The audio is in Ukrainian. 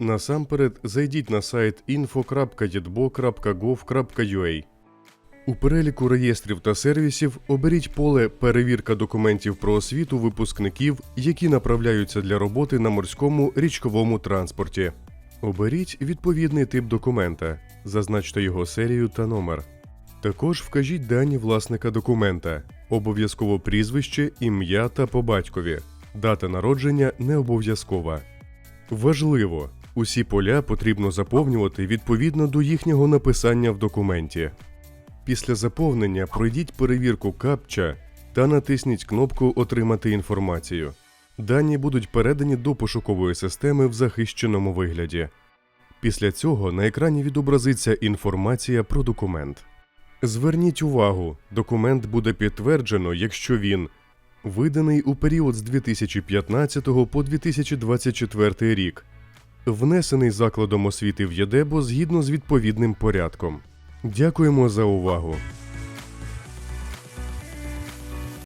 Насамперед зайдіть на сайт info.jedbo.gov.ua. У переліку реєстрів та сервісів оберіть поле Перевірка документів про освіту випускників, які направляються для роботи на морському річковому транспорті. Оберіть відповідний тип документа, зазначте його серію та номер. Також вкажіть дані власника документа, обов'язково прізвище, ім'я та по батькові. Дата народження не обов'язкова. Важливо, усі поля потрібно заповнювати відповідно до їхнього написання в документі. Після заповнення пройдіть перевірку капча та натисніть кнопку Отримати інформацію. Дані будуть передані до пошукової системи в захищеному вигляді. Після цього на екрані відобразиться інформація про документ. Зверніть увагу, документ буде підтверджено, якщо він виданий у період з 2015 по 2024 рік, внесений закладом освіти в ЄДЕБО згідно з відповідним порядком. Дякуємо за увагу!